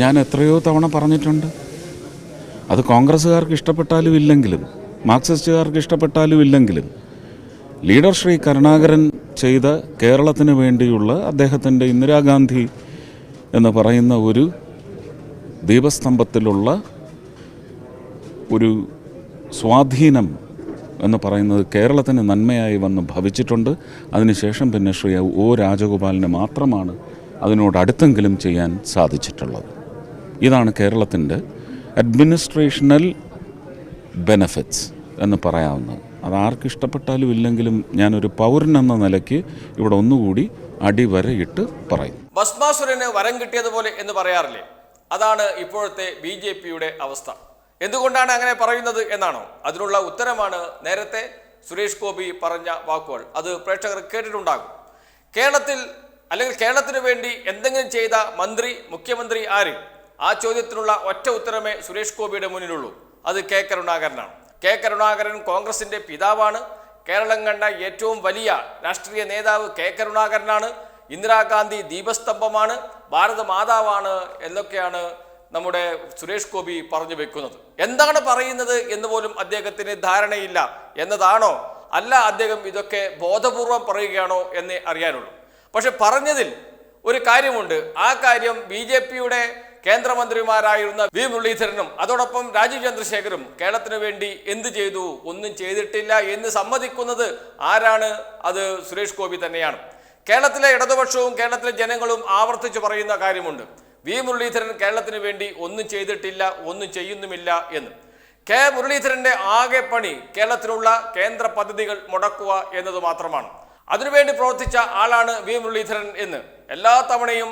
ഞാൻ എത്രയോ തവണ പറഞ്ഞിട്ടുണ്ട്. അത് കോൺഗ്രസ്സുകാർക്ക് ഇഷ്ടപ്പെട്ടാലും ഇല്ലെങ്കിലും മാർക്സിസ്റ്റുകാർക്ക് ഇഷ്ടപ്പെട്ടാലും ഇല്ലെങ്കിലും ലീഡർ ശ്രീ കരുണാകരൻ ചെയ്ത കേരളത്തിന് വേണ്ടിയുള്ള അദ്ദേഹത്തിന്റെ ഇന്ദിരാഗാന്ധി എന്ന് പറയുന്ന ഒരു ദീപസ്തംഭത്തിലുള്ള ഒരു സ്വാധീനം എന്ന് പറയുന്നത് കേരളത്തിന് നന്മയായി വന്ന് ഭവിച്ചിട്ടുണ്ട്. അതിനുശേഷം പിന്നെ ശ്രീ ഒ രാജഗോപാലിന് മാത്രമാണ് അതിനോട് അടുത്തെങ്കിലും ചെയ്യാൻ സാധിച്ചിട്ടുള്ളത്. ഇതാണ് കേരളത്തിന്റെ അഡ്മിനിസ്ട്രേഷണൽ ബെനഫിറ്റ്സ് എന്ന് പറയാവുന്നത്. അത് ആർക്ക് ഇഷ്ടപ്പെട്ടാലും ഇല്ലെങ്കിലും ഞാനൊരു പൗരൻ എന്ന നിലയ്ക്ക് ഇവിടെ ഒന്നുകൂടി അടിവരയിട്ട് പറയും. ഭസ്മാസുരന് വരം കിട്ടിയതുപോലെ എന്ന് പറയാറില്ലേ? അതാണ് ഇപ്പോഴത്തെ ബി ജെ പിയുടെ അവസ്ഥ. എന്തുകൊണ്ടാണ് അങ്ങനെ പറയുന്നത് എന്നാണോ? അതിനുള്ള ഉത്തരമാണ് നേരത്തെ സുരേഷ് ഗോപി പറഞ്ഞ വാക്കുകൾ. അത് പ്രേക്ഷകർ കേട്ടിട്ടുണ്ടാകും. കേരളത്തിൽ അല്ലെങ്കിൽ കേരളത്തിന് വേണ്ടി എന്തെങ്കിലും ചെയ്ത മന്ത്രി മുഖ്യമന്ത്രി ആര്? ആ ചോദ്യത്തിനുള്ള ഒറ്റ ഉത്തരമേ സുരേഷ് ഗോപിയുടെ മുന്നിലുള്ളൂ. അത് കെ കരുണാകരനാണ്. കെ കരുണാകരൻ കോൺഗ്രസിന്റെ പിതാവാണ്. കേരളം കണ്ട ഏറ്റവും വലിയ രാഷ്ട്രീയ നേതാവ് കെ കരുണാകരനാണ്. ഇന്ദിരാഗാന്ധി ദീപസ്തംഭമാണ്. ഭാരത മാതാവാണ് എന്നൊക്കെയാണ് നമ്മുടെ സുരേഷ് ഗോപി പറഞ്ഞു വെക്കുന്നത്. എന്താണ് പറയുന്നത് എന്ന് പോലും അദ്ദേഹത്തിന് ധാരണയില്ല. എന്നതാണോ? അല്ല അദ്ദേഹം ഇതൊക്കെ ബോധപൂർവം പറയുകയാണോ എന്നേ അറിയാനുള്ളൂ. പക്ഷെ പറഞ്ഞതിൽ ഒരു കാര്യമുണ്ട്. ആ കാര്യം ബി ജെ പിയുടെ കേന്ദ്രമന്ത്രിമാരായിരുന്ന വി മുരളീധരനും അതോടൊപ്പം രാജീവ് ചന്ദ്രശേഖരും കേരളത്തിന് വേണ്ടി എന്ത് ചെയ്തു? ഒന്നും ചെയ്തിട്ടില്ല എന്ന് സമ്മതിക്കുന്നത് ആരാണ്? അത് സുരേഷ് ഗോപി തന്നെയാണ്. കേരളത്തിലെ ഇടതുപക്ഷവും കേരളത്തിലെ ജനങ്ങളും ആവർത്തിച്ച് പറയുന്ന കാര്യമുണ്ട്. വി മുരളീധരൻ കേരളത്തിന് വേണ്ടി ഒന്നും ചെയ്തിട്ടില്ല ഒന്നും ചെയ്യുന്നുമില്ല എന്ന്. കെ മുരളീധരന്റെ ആകെ പണി കേരളത്തിലുള്ള കേന്ദ്ര പദ്ധതികൾ മുടക്കുക എന്നത് മാത്രമാണ്. അതിനുവേണ്ടി പ്രവർത്തിച്ച ആളാണ് വി മുരളീധരൻ എന്ന്. എല്ലാ തവണയും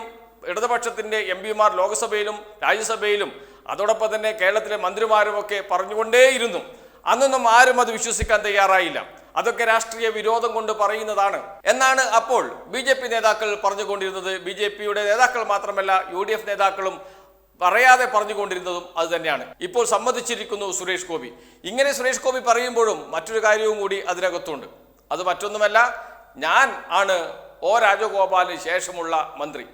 ഇടതുപക്ഷത്തിന്റെ എം പിമാർ ലോക്സഭയിലും രാജ്യസഭയിലും അതോടൊപ്പം തന്നെ കേരളത്തിലെ മന്ത്രിമാരുമൊക്കെ പറഞ്ഞുകൊണ്ടേയിരുന്നു. അന്നൊന്നും ആരും അത് വിശ്വസിക്കാൻ തയ്യാറായില്ല. അതൊക്കെ രാഷ്ട്രീയ വിരോധം കൊണ്ട് പറയുന്നതാണ്. എന്നാണ് അപ്പോൾ ബി ജെ പി നേതാക്കൾ പറഞ്ഞുകൊണ്ടിരുന്നത്. ബി ജെ പിയുടെ നേതാക്കൾ മാത്രമല്ല യു ഡി എഫ് നേതാക്കളും പറയാതെ പറഞ്ഞുകൊണ്ടിരുന്നതും അത് തന്നെയാണ്. ഇപ്പോൾ സമ്മതിച്ചിരിക്കുന്നു സുരേഷ് ഗോപി. ഇങ്ങനെ സുരേഷ് ഗോപി പറയുമ്പോഴും മറ്റൊരു കാര്യവും കൂടി അതിനകത്തുണ്ട്. അത് മറ്റൊന്നുമല്ല ഞാൻ ആണ് ഒ രാജഗോപാലിന് ശേഷമുള്ള മന്ത്രി.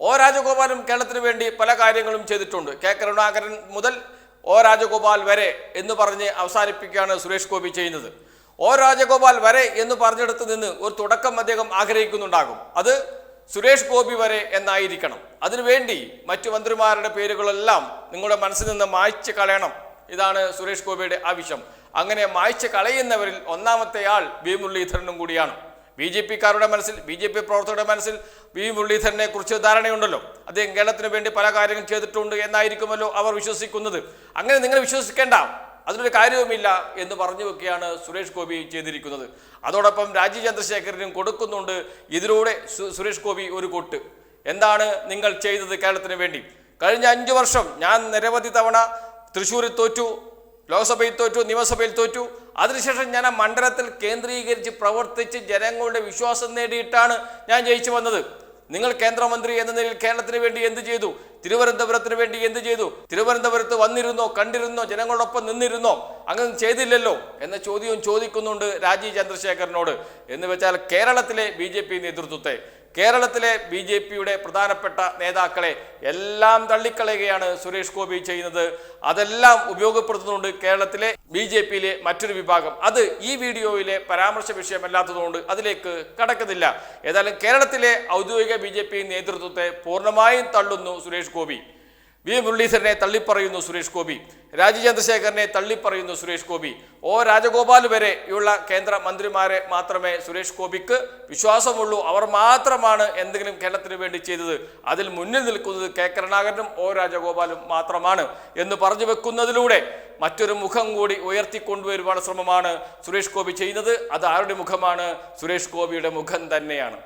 ഒ രാജഗോപാലും കേരളത്തിന് വേണ്ടി പല കാര്യങ്ങളും ചെയ്തിട്ടുണ്ട്. കെ കരുണാകരൻ മുതൽ ഒ രാജഗോപാൽ വരെ എന്ന് പറഞ്ഞ് അവസാനിപ്പിക്കുകയാണ് സുരേഷ് ഗോപി ചെയ്യുന്നത്. ഒ രാജഗോപാൽ വരെ എന്ന് പറഞ്ഞെടുത്ത് നിന്ന് ഒരു തുടക്കം അദ്ദേഹം ആഗ്രഹിക്കുന്നുണ്ടാകും. അത് സുരേഷ് ഗോപി വരെ എന്നായിരിക്കണം. അതിനുവേണ്ടി മറ്റു മന്ത്രിമാരുടെ പേരുകളെല്ലാം നിങ്ങളുടെ മനസ്സിൽ നിന്ന് മായ്ച്ചു കളയണം. ഇതാണ് സുരേഷ് ഗോപിയുടെ ആവശ്യം. അങ്ങനെ മായ്ച്ചു കളയുന്നവരിൽ ഒന്നാമത്തെ ആൾ വി മുരളീധരനും കൂടിയാണ്. ബി ജെ പിക്കാരുടെ മനസ്സിൽ ബി ജെ പി പ്രവർത്തകരുടെ മനസ്സിൽ വി മുരളീധരനെ കുറിച്ച് ധാരണയുണ്ടല്ലോ. അദ്ദേഹം കേരളത്തിന് വേണ്ടി പല കാര്യങ്ങൾ ചെയ്തിട്ടുണ്ട് എന്നായിരിക്കുമല്ലോ അവർ വിശ്വസിക്കുന്നത്. അങ്ങനെ നിങ്ങൾ വിശ്വസിക്കേണ്ട അതിനൊരു കാര്യവുമില്ല എന്ന് പറഞ്ഞു വെക്കുകയാണ് സുരേഷ് ഗോപി ചെയ്തിരിക്കുന്നത്. അതോടൊപ്പം രാജീവ് ചന്ദ്രശേഖരനും കൊടുക്കുന്നുണ്ട് ഇതിലൂടെ സുരേഷ് ഗോപി ഒരു കൊട്ട്. എന്താണ് നിങ്ങൾ ചെയ്തത് കേരളത്തിന് വേണ്ടി? കഴിഞ്ഞ അഞ്ചു വർഷം ഞാൻ നിരവധി തവണ തൃശ്ശൂരിൽ തോറ്റു ലോക്സഭയിൽ തോറ്റു നിയമസഭയിൽ തോറ്റു. അതിനുശേഷം ഞാൻ ആ മണ്ഡലത്തിൽ കേന്ദ്രീകരിച്ച് പ്രവർത്തിച്ച് ജനങ്ങളുടെ വിശ്വാസം നേടിയിട്ടാണ് ഞാൻ ജയിച്ചു വന്നത്. നിങ്ങൾ കേന്ദ്രമന്ത്രി എന്ന നിലയിൽ കേരളത്തിന് വേണ്ടി എന്ത് ചെയ്തു? തിരുവനന്തപുരത്തിന് വേണ്ടി എന്ത് ചെയ്തു? തിരുവനന്തപുരത്ത് വന്നിരുന്നോ കണ്ടിരുന്നോ ജനങ്ങളോടൊപ്പം നിന്നിരുന്നോ? അങ്ങനെ ചെയ്തില്ലല്ലോ എന്ന ചോദ്യവും ചോദിക്കുന്നുണ്ട് രാജീവ് ചന്ദ്രശേഖരനോട്. എന്ന് വെച്ചാൽ കേരളത്തിലെ ബി നേതൃത്വത്തെ. കേരളത്തിലെ ബി ജെ പിയുടെ പ്രധാനപ്പെട്ട നേതാക്കളെ എല്ലാം തള്ളിക്കളയുകയാണ് സുരേഷ് ഗോപി ചെയ്യുന്നത്. അതെല്ലാം ഉപയോഗപ്പെടുത്തുന്നുണ്ട് കേരളത്തിലെ ബി ജെ പിയിലെ മറ്റൊരു വിഭാഗം. അത് ഈ വീഡിയോയിലെ പരാമർശ വിഷയമല്ലാത്തതുകൊണ്ട് അതിലേക്ക് കടക്കുന്നില്ല. ഏതായാലും കേരളത്തിലെ ഔദ്യോഗിക ബി നേതൃത്വത്തെ പൂർണമായും തള്ളുന്നു സുരേഷ് ഗോപി. വി മുരളീധരനെ തള്ളിപ്പറയുന്നു സുരേഷ് ഗോപി രാജീവ് ചന്ദ്രശേഖരനെ തള്ളിപ്പറയുന്നു സുരേഷ് ഗോപി. ഒ രാജഗോപാൽ വരെ ഉള്ള കേന്ദ്ര മന്ത്രിമാരെ മാത്രമേ സുരേഷ് ഗോപിക്ക് വിശ്വാസമുള്ളൂ. അവർ മാത്രമാണ് എന്തെങ്കിലും കേരളത്തിന് വേണ്ടി ചെയ്തത്. അതിൽ മുന്നിൽ നിൽക്കുന്നത് കെ കരുണാകരനും ഒ രാജഗോപാലും മാത്രമാണ് എന്ന് പറഞ്ഞു വെക്കുന്നതിലൂടെ മറ്റൊരു മുഖം കൂടി ഉയർത്തിക്കൊണ്ടുവരുവാനുള്ള ശ്രമമാണ് സുരേഷ് ഗോപി ചെയ്യുന്നത്. അത് ആരുടെ മുഖമാണ്? സുരേഷ് ഗോപിയുടെ മുഖം തന്നെയാണ്.